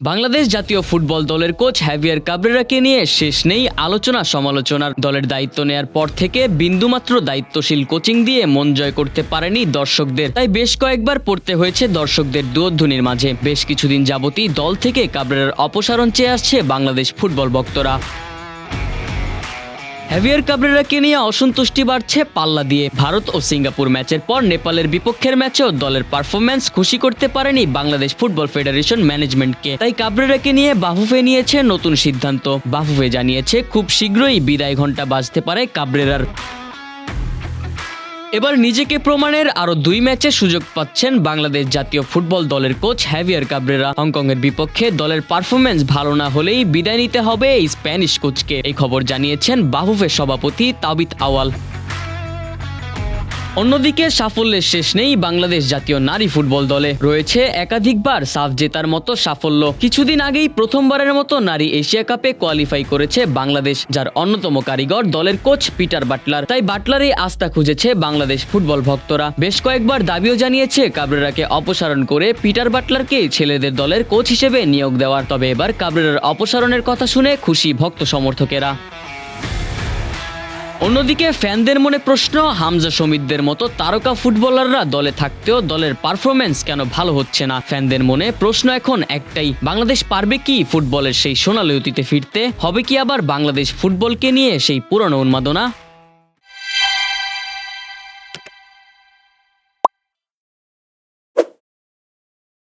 বাংলাদেশ জাতীয় ফুটবল দলের coach heavier কাবরেরাকে নিয়ে শেষ নেই আলোচনা, সমালোচনার দলের দায়িত্ব নেয়ার পর থেকে বিন্দুমাত্র দায়িত্বশীল কোচিং দিয়ে মন জয় করতে পারেনি দর্শকদের। তাই বেশ কয়েকবার পড়তে হয়েছে দর্শকদের দুধ্বনির মাঝে। বেশ কিছুদিন যাবতই দল থেকে কাবরেরার অপসারণ চেয়ে আসছে বাংলাদেশ ফুটবল ভক্তরা হ্যাভিয়ার কাবরেরাকে নিয়ে অসন্তুষ্টি বাড়ছে পাল্লা দিয়ে। ভারত ও সিঙ্গাপুর ম্যাচের পর নেপালের বিপক্ষের ম্যাচেও দলের পারফরম্যান্স খুশি করতে পারেনি বাংলাদেশ ফুটবল ফেডারেশন ম্যানেজমেন্টকে তাই কাবরেরাকে নিয়ে বাফুফে নিয়েছে নতুন সিদ্ধান্ত। বাফুফে জানিয়েছে, খুব শীঘ্রই বিদায় ঘণ্টা বাজতে পারে কাবরেরার এবার নিজেকে প্রমাণের আরও দুই ম্যাচে সুযোগ পাচ্ছেন বাংলাদেশ জাতীয় ফুটবল দলের কোচ হ্যাভিয়ার কাবরেরা হংকংয়ের বিপক্ষে দলের পারফরমেন্স ভালো না হলেই বিদায় নিতে হবে এই স্প্যানিশ কোচকে। এই খবর জানিয়েছেন বাহুফের সভাপতি তাবিত আওয়াল অন্যদিকে সাফল্যের শেষ নেই বাংলাদেশ জাতীয় নারী ফুটবল দলে। রয়েছে একাধিকবার সাফ জেতার মতো সাফল্য। কিছুদিন আগেই প্রথমবারের মতো নারী এশিয়া কাপে কোয়ালিফাই করেছে বাংলাদেশ, যার অন্যতম কারিগর দলের কোচ পিটার বাটলার তাই বাটলারই আস্থা খুঁজেছে বাংলাদেশ ফুটবল ভক্তরা। বেশ কয়েকবার দাবিও জানিয়েছে কাবরেরাকে অপসারণ করে পিটার বাটলারকে ছেলেদের দলের কোচ হিসেবে নিয়োগ দেওয়ার। তবে এবার কাবরেরার অপসারণের কথা শুনে খুশি ভক্ত সমর্থকেরা। অন্যদিকে ফ্যানদের মনে প্রশ্ন, হামজা সমিতদের মতো তারকা ফুটবলাররা দলে থাকতেও দলের পারফরমেন্স কেন ভালো হচ্ছে না? ফ্যানদের মনে প্রশ্ন এখন একটাই, বাংলাদেশ পারবে কি ফুটবলের সেই সোনালি অতীতে ফিরতে? হবে কি আবার বাংলাদেশ ফুটবলকে নিয়ে সেই পুরনো উন্মাদনা?